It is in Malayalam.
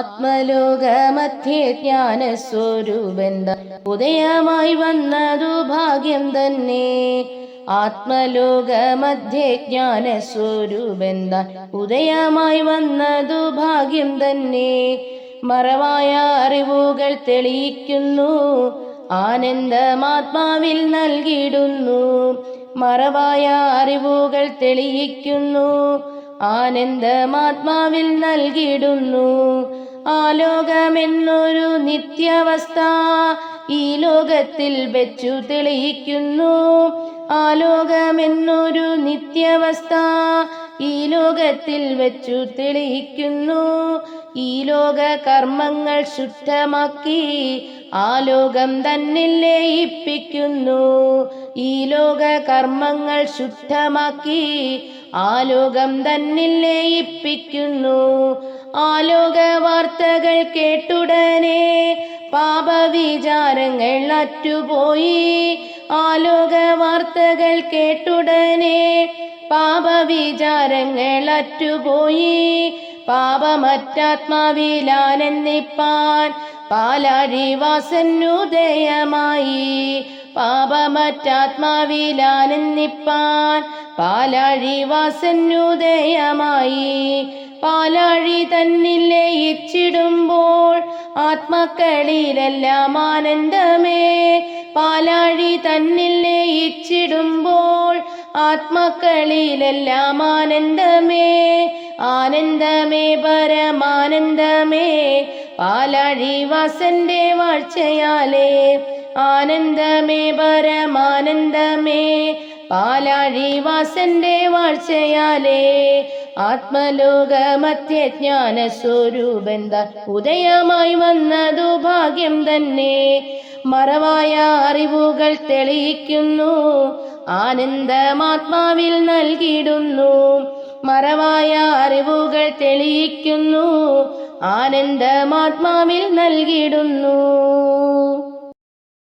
ആത്മലോകമധ്യേ ജ്ഞാനസ്വരൂപന്ത ഉദയമായി വന്നതു ഭാഗ്യം തന്നെ. ആത്മലോകമധ്യേ ജ്ഞാനസ്വരൂപന്ത ഉദയമായി വന്നതു ഭാഗ്യം തന്നെ. മറവായ അറിവുകൾ തെളിയിക്കുന്നു ആനന്ദമാത്മാവിൽ നൽകിയിടുന്നു. മറവായ അറിവുകൾ തെളിയിക്കുന്നു ആനന്ദമാത്മാവിൽ നൽകിയിടുന്നു. ആലോകമെന്നൊരു നിത്യാവസ്ഥ ഈ ലോകത്തിൽ വെച്ചു തെളിയിക്കുന്നു. ആലോകമെന്നൊരു നിത്യാവസ്ഥ ഈ ലോകത്തിൽ വെച്ചു തെളിയിക്കുന്നു. ഈ ലോക കർമ്മങ്ങൾ ശുദ്ധമാക്കി ആ ലോകം തന്നിൽ ലയിപ്പിക്കുന്നു. ഈ ലോക കർമ്മങ്ങൾ ശുദ്ധമാക്കി ആ ലോകം തന്നിൽ ലയിപ്പിക്കുന്നു. ആലോക വാർത്തകൾ കേട്ടുടനെ പാപവിചാരങ്ങൾ അറ്റുപോയി. ആലോക വാർത്തകൾ കേട്ടുടനെ പാപവിചാരങ്ങൾ അറ്റുപോയി. പാപമറ്റാത്മാവിലാനന്ദിപ്പാൻ പാലാഴിവാസന്നുദയമായി. പാപമറ്റാത്മാവിലാനന്ദിപ്പാൻ പാലാഴിവാസനുദയമായി പാലാഴി തന്നിൽ ഇച്ചിടുമ്പോൾ ആത്മക്കളിലെല്ലാം ആനന്ദമേ. പാലാഴി തന്നിൽ ഇച്ചിടുമ്പോൾ ആത്മക്കളിലെല്ലാം ആനന്ദമേ. ആനന്ദമേ പരമാനന്ദമേ. പാലാഴി വാസന്റെ വാഴ്ചയാലേ. ആനന്ദമേ പരമാനന്ദമേ. പാലാഴി വാസന്റെ വാഴ്ചയാലേ. ആത്മലോകമത്യജ്ഞാന സ്വരൂപന്ത ഉദയമായി വന്നതു ഭാഗ്യം തന്നെ. മറവായ അറിവുകൾ തെളിയിക്കുന്നു ആനന്ദമാത്മാവിൽ നൽകിയിടുന്നു. മറവായ അറിവുകൾ തെളിയിക്കുന്നു ആനന്ദമാത്മാവിൽ നൽകിയിടുന്നു.